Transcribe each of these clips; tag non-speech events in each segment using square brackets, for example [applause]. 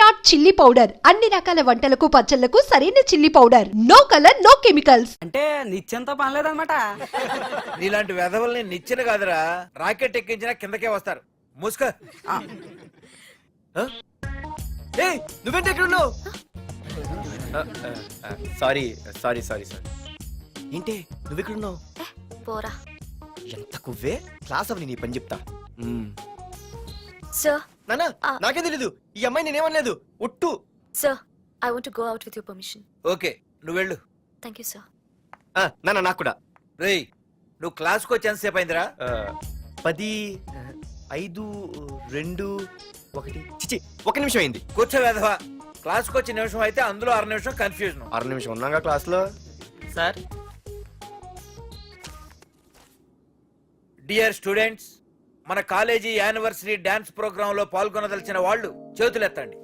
Virat chilli powder. అన్ని రకాల వంటలకు పచ్చళ్ళకు సరైన chilli powder. No colour no chemicals. అంటే నిత్యంతో పనిలేదన్నమాట. నీలాంటి వెధవల్ని నిచ్చిన కాదురా. రాకెట్ ఎక్కించినా కిందకే వస్తారు. ముసుక. నువ్వేంటి ఎక్కడ ఉన్నావు? Sorry sorry sorry sorry. ఏంటి? నువ్వు ఇక్కడ ఉన్నావు? పోరా. ఎంత కువ్వే? క్లాస్ అవని నీ పని చెప్తా. సార్ నానా ఆ. నాకే తెలీదు. ఈ అమ్మాయి నేనేమనలేదు ఒట్టు. Sir I want go out with your permission okay నువ్వు వెళ్ళు. థ్యాంక్ యూ సార్ ఆ, నానా నాకు కూడా. రేయ్ నువ్వు క్లాస్కి వచ్చి ఎంతసేపు అయిందిరా? ఆ, పది ఆ, ఐదు రెండు ఒకటి. చిచి ఒక నిమిషం అయింది. కూర్చో వెధవా. క్లాస్కి వచ్చి నిమిషం అయితే అందులో అర నిమిషం కన్ఫ్యూజన్. ఆరు నిమిషం ఉన్నాగా క్లాస్లో సార్. డియర్ స్టూడెంట్స్ మన కాలేజీ యానివర్సరీ డాన్స్ ప్రోగ్రామ్లో పాల్గొనదలిచిన వాళ్ళు చేతులెత్తండి.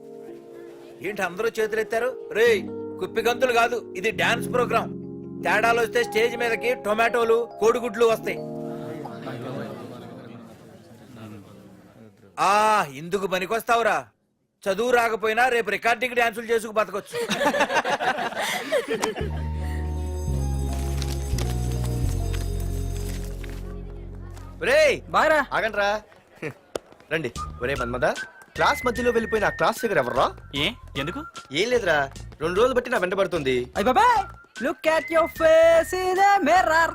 ఏంటి అందరూ చేతులెత్తారు? రేయ్ కుప్పి గంతులు కాదు ఇది డాన్స్ ప్రోగ్రామ్ తేడాలు వస్తే స్టేజ్ మీదకి టొమాటోలు కోడిగుడ్లు వస్తాయి. ఆ ఇందుకు పనికొస్తావురా. చదువు రాకపోయినా రేపు రికార్డింగ్ డాన్సులు చేసుకు బతకొచ్చు. [laughs] రేయ్ బాయ్రా ఆగండ్రా. రండి. ఒరే మన్మద క్లాస్ మధ్యలో వెళ్ళిపోయిన ఆ క్లాస్ ఫిగర్ ఎవర్రా? ఏ? ఎందుకు? ఏం లేదురా. రెండు రోజులు బట్టి నా వెంట పడుతుంది. అయ్య బాబాయ్ look at your face in mirror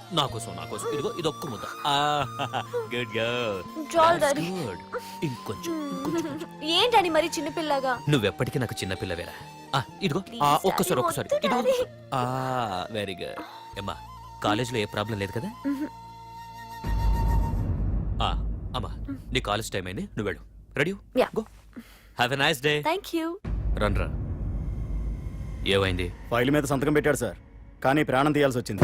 నా కోసం నా కోసం. ఇదిగో ఇది ఒక్క ముద్ద గుడ్ చాలు డాడీ గుడ్ ఇంకొంచెం [laughs] ఏం డాడీ మరి చిన్నపిల్లగా? నువ్వెప్పటికీ నాకు చిన్న పిల్లవేరా ఆ, ఇదిగో ఆ, Please, ఒక్కసారి daddy, ఒక్కసారి. వద్దు, ఇదిగో. daddy. ఆ వెరీ గుడ్ అమ్మా కాలేజీలో ఏ ప్రాబ్లం లేదు కదా? ఆ, అమ్మా నీ కాలేజ్ టైం అయింది. నువ్వు వెళ్ళు. Ready Yeah. Go have a nice day thank you run రా ఏమైంది? ఫైల్ మీద సంతకం పెట్టాడు సార్. కానీ ప్రాణం తీయాల్సి వచ్చింది.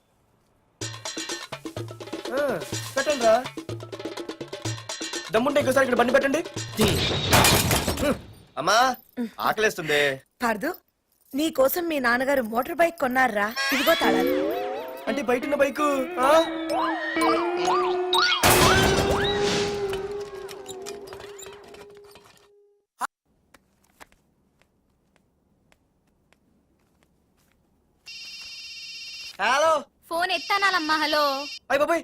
పెట్టండి రా దమ్ముంటే ఇంకోసారి ఇక్కడ బండి పెట్టండి. హ్మ్. అమ్మా ఆకలేస్తుంది. పార్దు నీ కోసం మీ నాన్నగారు మోటార్ బైక్ కొన్నారా? ఇదిగో తాళాలు. అంటే బయట ఉన్న బైకు ఆ? హలో. ఫోన్ ఎత్తానాలమ్మా హలో. అయ్య బాబాయ్.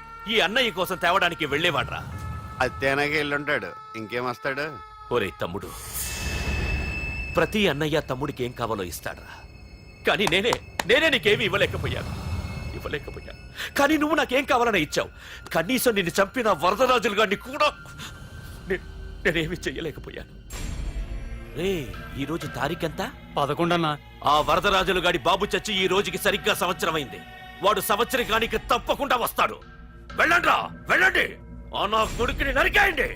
ఈ అన్నయ్య కోసం తేవడానికి వెళ్ళేవాడ్రా. అది తేనాగా వెళ్ళుంటాడు ఇంకేం వస్తాడు? ఒరే తమ్ముడు ప్రతి అన్నయ్య తమ్ముడికి ఏం కావాలో ఇస్తాడ్రా. కానీ నేనే నేనే నీకేమీ ఇవ్వలేకపోయాను. ఇవ్వలేకపోయాను కానీ నువ్వు నాకేం కావాలని ఇచ్చావు. కనీసం నిన్ను చంపిన వరదరాజులు గారిని కూడా నే- నేనేమి చెయ్యలేకపోయాను. రే ఈ రోజు తారీఖెంత? పదకొండన్నా. ఆ వరదరాజులు గాడి బాబు చచ్చి ఈ రోజుకి సరిగ్గా సంవత్సరం అయింది వాడు సంవత్సరకానికి తప్పకుండా వస్తాడు. వెళ్ళండ్రా వెళ్ళండి. ఆ నా కొడుకుని నరికేయండి.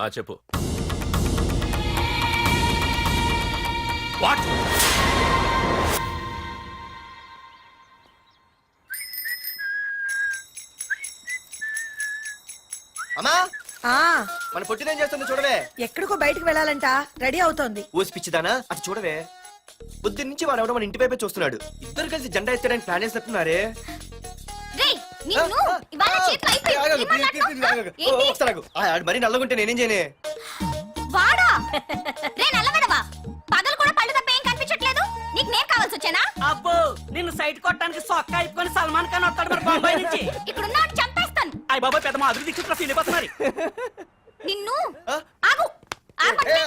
ఆ చెప్పు. వాట్? అమ్మా! ఆ. మన పొట్టిదేం చేస్తుంది చూడవే. ఎక్కడికో బయటకు వెళ్ళాలంట. రెడీ అవుతోంది. ఊసి పిచ్చిదానా? అటు చూడవే. పొద్దున్న నుంచి వాడు ఎవడో మన ఇంటి వైపే చూస్తున్నాడు. ఇద్దరు కలిసి జెండా ఎత్తడానికి ప్లాన్ చేస్తున్నారు? మరి నల్లగుంటే నేనేం చేయనే? వాడా? రే నల్లబడవా పగలు కూడా పళ్ళు తప్ప ఏం కనిపించట్లేదు? నీకు నేను కావాల్సి వచ్చానా? అబ్బో నిన్ను సైట్ కొట్టడానికి సొక్క అయిపోయి సల్మాన్ ఖాన్ వస్తాడు మరి బొంబాయి నుంచి. ఇక్కడ ఉన్న చంపేస్తాను. అయ్య పెద్ద మా అభివృద్ధి నిన్ను.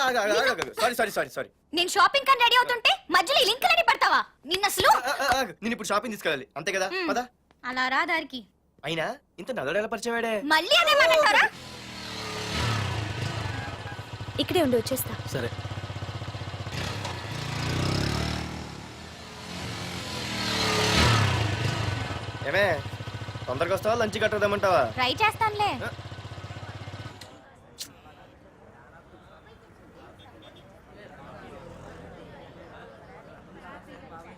సారీ సారీ సారీ సారీ నేను షాపింగ్ కని రెడీ అవుతుంటే మధ్యలో ఈ లింకులని పడతావా నిన్న అసలు నేను ఇప్పుడు షాపింగ్ తీసుకెళ్ళాలి అంతే కదా మ్. పదా అలా రా దారికి అయినా ఇంత నల్లడు ఎలా పరిచయం వాడే మళ్ళీ అదే మాట్లాడతారా ఇక్కడే ఉండి వచ్చేస్తా సరే ఏమే తొందరగా వస్తావా లంచ్ కట్టదామంటావా ట్రై చేస్తానులే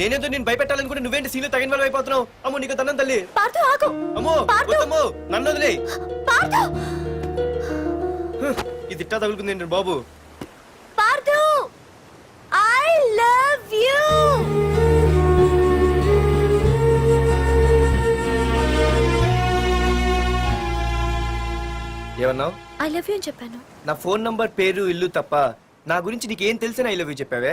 నేనేదో నేను భయపెట్టాలనుకుంటే నువ్వేంటి సీన్లు తగిన వాళ్ళు అయిపోతున్నావు? అమ్మో నీకు తన్నం తల్లి. ఆగు. అమ్మో వద్దమ్మో నన్ను వదిలే. పార్దు ఇది ఇట్టా తగులుకుంది ఏంటి బాబు? ఐ లవ్ యూ ఏమన్నావు? ఐ లవ్ యూ అని చెప్పాను. నా ఫోన్ నంబర్ పేరు ఇల్లు తప్ప నా గురించి నీకేం తెలిసిన ఐ లవ్ యూ చెప్పావే?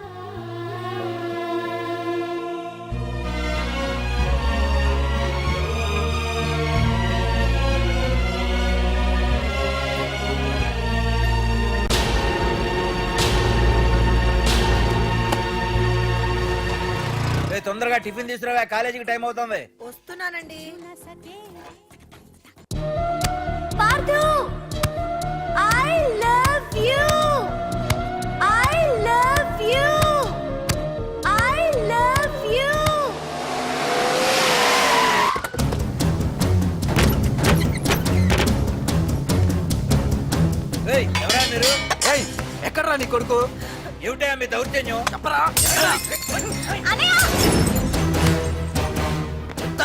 తొందరగా టిఫిన్ తీసుకురావా కాలేజీకి టైం అవుతుంది. వస్తున్నానండి. I love you I love you I love you రేయ్, ఎవరా మీరు? ఏయ్ ఎక్కడ్రా నీ కొడుకు? ఏమిటా మీ దౌర్జన్యం? చెప్పరా?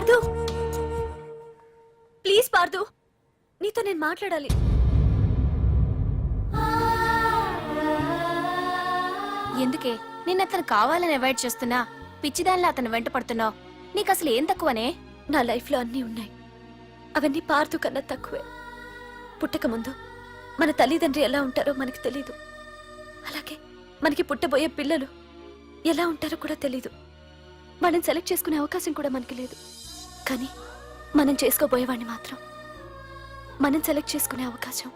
పార్దు. ప్లీజ్ పార్దు నీతో నేను మాట్లాడాలి. ఎందుకే? నిన్న అతను కావాలని అవాయిడ్ చేస్తున్నా పిచ్చిదానిలో అతను వెంట పడుతున్నావు. నీకు అసలు ఏం తక్కువనే? నా లైఫ్లో అన్నీ ఉన్నాయి. అవన్నీ పార్దు కన్నా తక్కువే. పుట్టక ముందు మన తల్లిదండ్రి ఎలా ఉంటారో మనకి తెలీదు. అలాగే మనకి పుట్టబోయే పిల్లలు ఎలా ఉంటారో కూడా తెలీదు. మనం సెలెక్ట్ చేసుకునే అవకాశం కూడా మనకి లేదు. కానీ మనం చేసుకోబోయేవాడిని మాత్రం. మనం సెలెక్ట్ చేసుకునే అవకాశం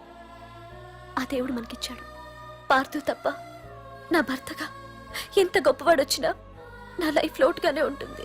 ఆ దేవుడు మనకిచ్చాడు. పార్థు తప్ప నా భర్తగా ఎంత గొప్పవాడొచ్చినా నా లైఫ్ లోటుగానే ఉంటుంది.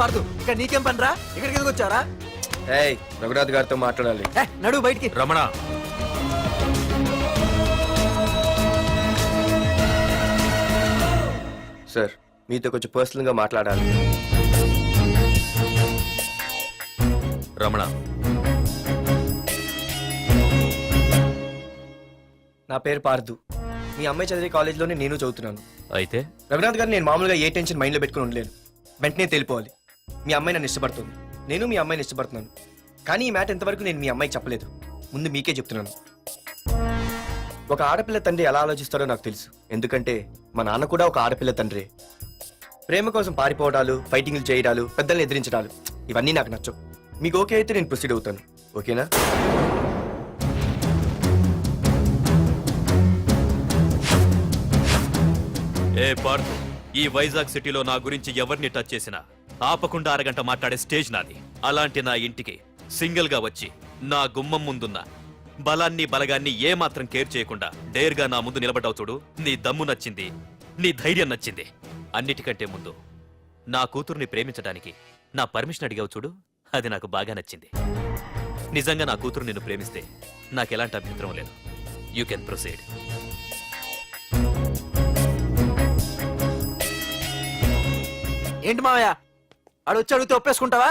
పార్దు. ఇక్కడ నీకేం పనిరా? ఇక్కడికి ఎందుకు వచ్చారా ఏయ్ రఘునాథ్ గారితో మాట్లాడాలి. నడు బయటికి. రమణ. సార్ మీతో కొంచెం పర్సనల్గా మాట్లాడాలి. రమణ. నా పేరు పార్దు. మీ అమ్మాయి చదివే కాలేజ్లోనే నేను చదువుతున్నాను. అయితే? రఘునాథ్ గారు నేను మామూలుగా ఏ టెన్షన్ మైండ్లో పెట్టుకుని ఉండలేను. వెంటనే తెలిపోవాలి. మీ అమ్మాయి నన్ను ఇష్టపడుతుంది. నేను మీ అమ్మాయిని ఇష్టపడుతున్నాను. కానీ ఈ మ్యాట్ ఎంతవరకు నేను మీ అమ్మాయి చెప్పలేదు. ముందు మీకే చెప్తున్నాను. ఒక ఆడపిల్ల తండ్రి ఎలా ఆలోచిస్తారో నాకు తెలుసు. ఎందుకంటే మా నాన్న కూడా ఒక ఆడపిల్ల తండ్రి. ప్రేమ కోసం పారిపోవడాలు ఫైటింగ్లు చేయడాలు పెద్దల్ని ఎదిరించడాలు ఇవన్నీ నాకు నచ్చవు. మీకు ఓకే అయితే నేను ప్రొసీడ్ అవుతాను. ఓకేనా? ఏ పార్థు ఈ వైజాగ్ సిటీలో నా గురించి ఎవరిని టచ్ చేసినా? ఆపకుండా అరగంట మాట్లాడే స్టేజ్ నాది. అలాంటి నా ఇంటికి సింగిల్గా వచ్చి నా గుమ్మం ముందున్న బలాన్ని బలగాన్ని ఏమాత్రం కేర్ చేయకుండా డేర్గా నా ముందు నిలబడ్డావు చూడు. నీ దమ్ము నచ్చింది నీ ధైర్యం నచ్చింది. అన్నిటికంటే ముందు నా కూతుర్ని ప్రేమించడానికి నా పర్మిషన్ అడిగావు చూడు. అది నాకు బాగా నచ్చింది. నిజంగా నా కూతురు నిన్ను ప్రేమిస్తే నాకు ఎలాంటి అభ్యంతరం లేదు. యూ కెన్ ప్రొసీడ్ ఏంటి మావయ్య? ఆడు వచ్చి అడిగితే ఒప్పేసుకుంటావా?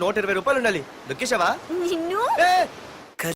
నూట ఇరవై రూపాయలు ఉండాలి దొక్కేశావా నిన్ను? ఏ